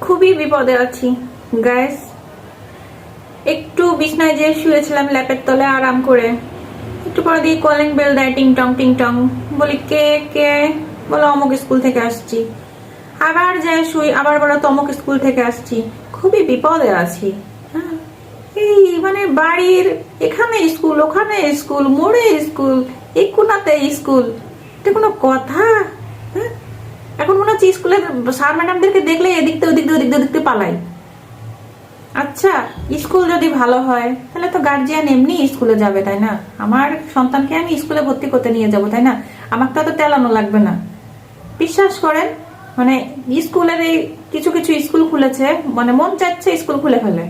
খুবই বিপদে আছি গ্যাস একটু বিছনায় যে শুয়েছিলাম ল্যাপের তলে আরাম করে। একটু পরে দিয়ে কলিং বেল দেয়, টিং টং টিং টং। বলি, কে কে? বলো, অমুক স্কুল থেকে আসছি। আবার যায় শুই, আবার বলো, তমুক স্কুল থেকে আসছি। খুবই বিপদে আছি। হ্যাঁ। এই মানে বাড়ির এখানে স্কুল, ওখানে স্কুল, মোড়ে স্কুল এই কোনাতে স্কুল। এটা কোনো কথা? হ্যাঁ। এখন মনে হচ্ছে স্কুলের স্যার ম্যাডামদেরকে দেখলে এদিক দিয়ে ওদিক দিয়ে ওদিক দিয়ে ওদিক পালাই। আচ্ছা স্কুল যদি ভালো হয়, তাহলে তো গার্জিয়ান এমনি স্কুলে যাবে, তাই না? আমার সন্তানকে আমি স্কুলে ভর্তি করতে নিয়ে যাব, তাই না? আমাকে তো তেলানো লাগবে না। বিশ্বাস করেন মানে স্কুলের এই কিছু কিছু স্কুল খুলেছে মানে মন চাচ্ছে স্কুল খুলে ফেলে।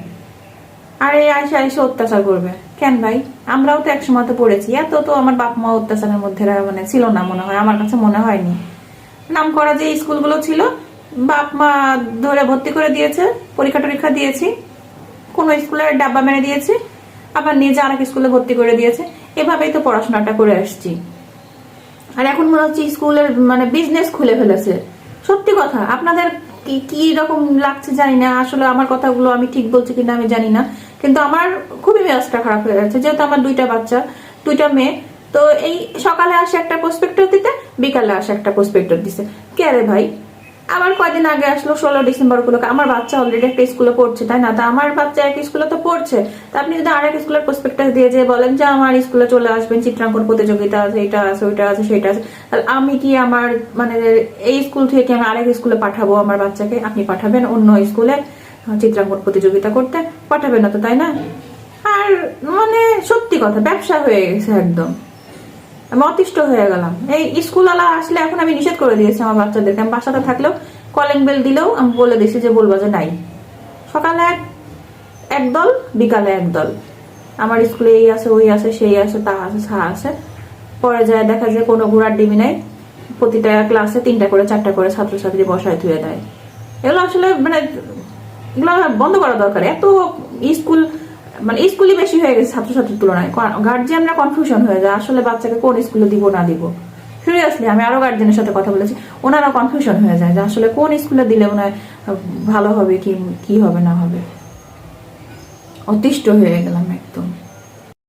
আর এই আইসে আইসে অত্যাচার করবে। কেন ভাই? আমরাও তো একসময় তো পড়েছি। এত তো আমার বাপ মা অত্যাচারের মধ্যে মানে ছিল না মনে হয়, আমার কাছে মনে হয়নি। নাম করা যে স্কুলগুলো ছিল, বাপ মা ধরে ভর্তি করে দিয়েছে, পরীক্ষা টরীক্ষা দিয়েছি, কোন স্কুলে ডাব্বা মেরে দিয়েছে, আবার নিজে আরেক স্কুলে ভর্তি করে দিয়েছে। এভাবেই তো পড়াশোনাটা করে আসছি। আর এখন মনে হচ্ছে স্কুলের মানে বিজনেস খুলে ফেলেছে। সত্যি কথা, আপনাদের কি কি রকম লাগছে জানি না, আসলে আমার কথাগুলো আমি ঠিক বলছি কিনা আমি জানি না। কিন্তু আমার খুবই মেজাজটা খারাপ হয়ে যাচ্ছে যেহেতু আমার দুইটা বাচ্চা, দুইটা মেয়ে তো এই সকালে আসে একটা প্রসপেক্টর দিতে, বিকালে আসে একটা প্রসপেক্টর দিছে কে রে ভাই? আবার কয়দিন আগে আসলো ষোলো ডিসেম্বর গুলোকে। আমার বাচ্চা অলরেডি একটা স্কুলে পড়ছে, তাই না? তা আমার বাচ্চা এক স্কুলে তো পড়ছে। তা আপনি যদি আরেক স্কুলের প্রসপেক্টাস দিয়ে যে বলেন যে, আমার স্কুলে চলে আসবেন চিত্রাঙ্কন প্রতিযোগিতা আছে, এটা আছে, ওইটা আছে, সেটা আছে। তাহলে আমি কি আমার মানে এই স্কুল থেকে আমি আরেক স্কুলে পাঠাবো আমার বাচ্চাকে? আপনি পাঠাবেন অন্য স্কুলে চিত্রাঙ্কন প্রতিযোগিতা করতে। পাঠাবেন না তো, তাই না? আর মানে সত্যি কথা, ব্যবসা হয়ে গেছে একদম। আমি অতিষ্ঠ হয়ে গেলাম। এই স্কুলওয়ালা আসলে এখন আমি নিষেধ করে দিয়েছি আমার বাচ্চাদেরকে আমি বাসাতে থাকলেও কলিং বেল দিলেও আমি বলে দিয়েছি যে বলব যে নাই। সকালে এক এক দল বিকালে এক দল আমার স্কুলে এই আছে, ওই আছে, সেই আছে, তা আছে সা আছে। পরে যায় দেখা যায় কোনো ঘোড়ার ডিমি নাই। প্রতিটা ক্লাসে তিনটা করে, চারটা করে ছাত্রছাত্রী বসায়, ধুয়ে দেয়। এগুলো আসলে মানে এগুলো বন্ধ করা দরকার। এত স্কুল মানে স্কুলই বেশি হয়ে গেছে ছাত্রছাত্রীর তুলনায়। গার্জিয়ানরা কনফিউশন হয়ে যায়, আসলে বাচ্চাকে কোন স্কুলে দিব না দিব। সিরিয়াসলি আমি আরও গার্জেনের সাথে কথা বলেছি, ওনারা কনফিউশন হয়ে যায় যে আসলে কোন স্কুলে দিলে ওনার ভালো হবে, কি কি হবে, না হবে। অতিষ্ঠ হয়ে গেলাম।